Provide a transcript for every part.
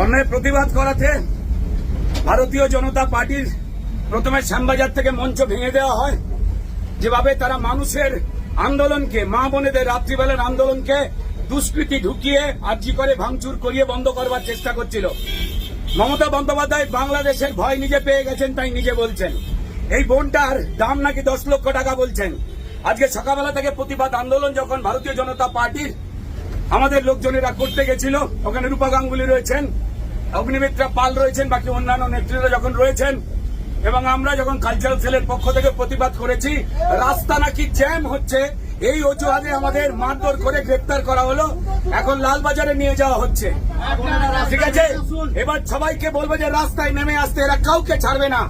অন্যায় প্রতিবাদ করাতে ভারতীয় জনতা পার্টির প্রথমে শ্যামবাজার থেকে মঞ্চ ভেঙে দেওয়া হয়। যেভাবে তারা মানুষের আন্দোলনকে, মা বোনেদের রাত্রিবেলার আন্দোলনকে দুষ্কৃতি ঢুকিয়ে আর্জি করে, ভাঙচুর করিয়ে বন্ধ করবার চেষ্টা করছিল। মমতা বন্দ্যোপাধ্যায় বাংলাদেশের ভয় নিজে পেয়ে গেছেন, তাই নিজে বলছেন। এই বোনটার দাম নাকি দশ লক্ষ টাকা বলছেন। আজকে সকালবেলা থেকে প্রতিবাদ আন্দোলন, যখন ভারতীয় জনতা পার্টির আমাদের লোকজনেরা করতে গেছিল। ওখানে রূপা গাঙ্গুলি রয়েছেন, অগ্নিমিত্রা পাল রয়েছেন, বাকি অন্যান্য নেত্রীরা যখন রয়েছেন, এবং আমরা যখন কালচারাল সেলের পক্ষ থেকে প্রতিবাদ করেছি, রাস্তা নাকি জ্যাম হচ্ছে এই অজুহাতে আমাদের মারধর করে গ্রেপ্তার করা হলো। এখন লালবাজারে নিয়ে যাওয়া হচ্ছে। ঠিক আছে? এবার সবাইকে বলব যে রাস্তায় নেমে আসতে এরা কাউকে ছাড়বে না।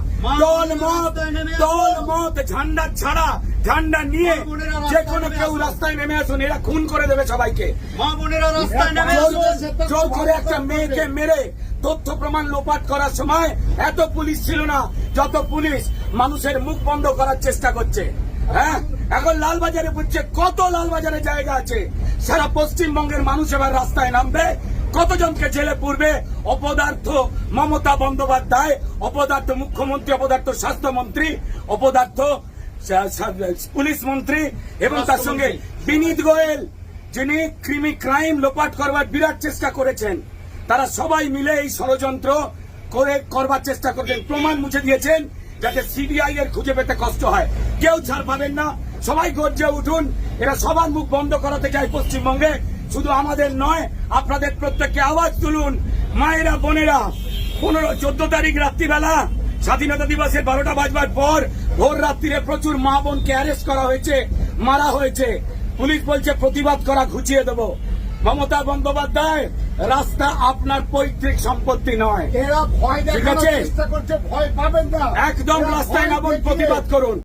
দল মত দল মত ঝান্ডা ছাড়া ঝান্ডা নিয়ে যে কোনো কেউ রাস্তায় নেমে আসুন এরা খুন করে দেবে সবাইকে। জোর করে একটা মেয়েকে মেরে তথ্য প্রমাণ লোপাট করার সময় এত পুলিশ ছিল না যত পুলিশ মানুষের মুখ বন্ধ করার চেষ্টা করছে। হ্যাঁ? এখন লালবাজারে বুঝছে কত লালবাজারে জায়গা আছে। সারা পশ্চিমবঙ্গের মানুষ এবার রাস্তায় নামবে। কতজনকে জেলে পূর্বে? অপদার্থ মমতা বন্দ্যোপাধ্যায় অপদার্থ মুখ্যমন্ত্রী অপদার্থ স্বাস্থ্যমন্ত্রী অপদার্থ পুলিশ মন্ত্রী এবং তার সঙ্গে বিনীত গোয়েল যিনি ক্রিমি ক্রাইম লোপাট করবার বিরাট চেষ্টা করেছেন। তারা সবাই মিলে এই ষড়যন্ত্র করে করবার চেষ্টা করছেন। প্রমাণ মুছে দিয়েছেন। যাতে সিবিআই এর খুঁজে পেতে কষ্ট হয়। কেউ ছাড় পাবেন না। সবাই গর্জে উঠুন। এরা সবার মুখ বন্ধ করাতে চায় পশ্চিমবঙ্গে। শুধু আমাদের নয়, আপনাদের প্রত্যেককে আওয়াজ তুলুন। মায়েরা, বোনেরা, পনেরো, চোদ্দ তারিখ রাত্রিবেলা, স্বাধীনতা দিবসের বারোটা বাজবার পর ভোর রাত্রিরে প্রচুর মা বোনকে অ্যারেস্ট করা হয়েছে, মারা হয়েছে। পুলিশ বলছে, প্রতিবাদ করা ঘুচিয়ে দেব। মমতা বন্দ্যোপাধ্যায় রাস্তা আপনার পৈতৃক সম্পত্তি নয়। এরা ভয় দেখানোর চেষ্টা করছে ভয় পাবেন না। একদম রাস্তায় নামুন প্রতিবাদ করুন।